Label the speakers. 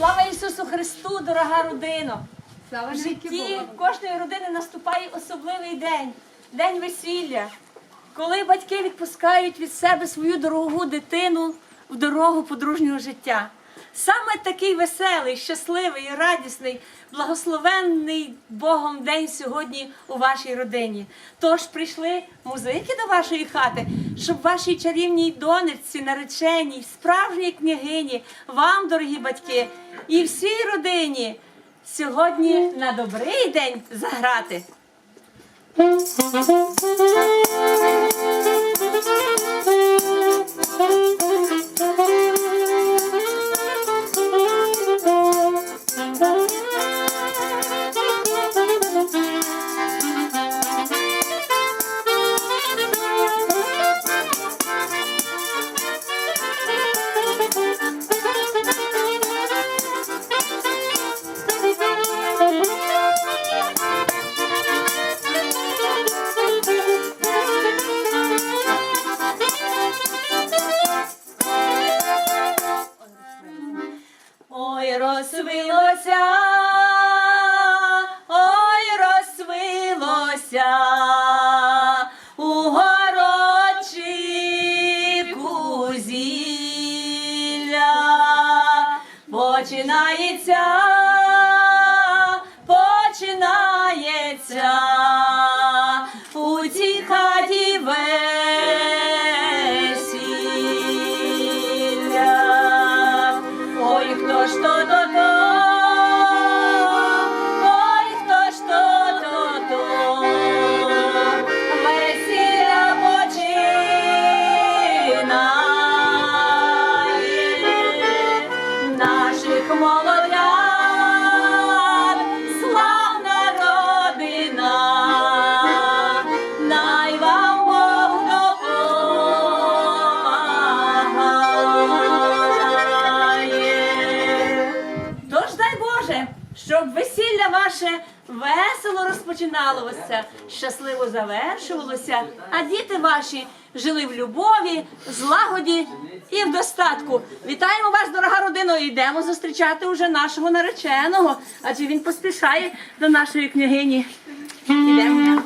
Speaker 1: Слава Ісусу Христу, дорога родино!
Speaker 2: Слава
Speaker 1: В житті кожної родини наступає особливий день, день весілля, коли батьки відпускають від себе свою дорогу дитину в дорогу подружнього життя. Саме такий веселий, щасливий, радісний, благословенний Богом день сьогодні у вашій родині. Тож прийшли музики до вашої хати, щоб вашій чарівній донечці, нареченій, справжній княгині, вам, дорогі батьки, і всій родині сьогодні на добрий день заграти. Ой, розсвилося, ой, розсвилося у городчику зілля. Починається, починається щоб весілля ваше весело розпочиналося, щасливо завершувалося, а діти ваші жили в любові, злагоді і в достатку. Вітаємо вас, дорога родина, йдемо зустрічати уже нашого нареченого, адже він поспішає до нашої княгині. Ідемо.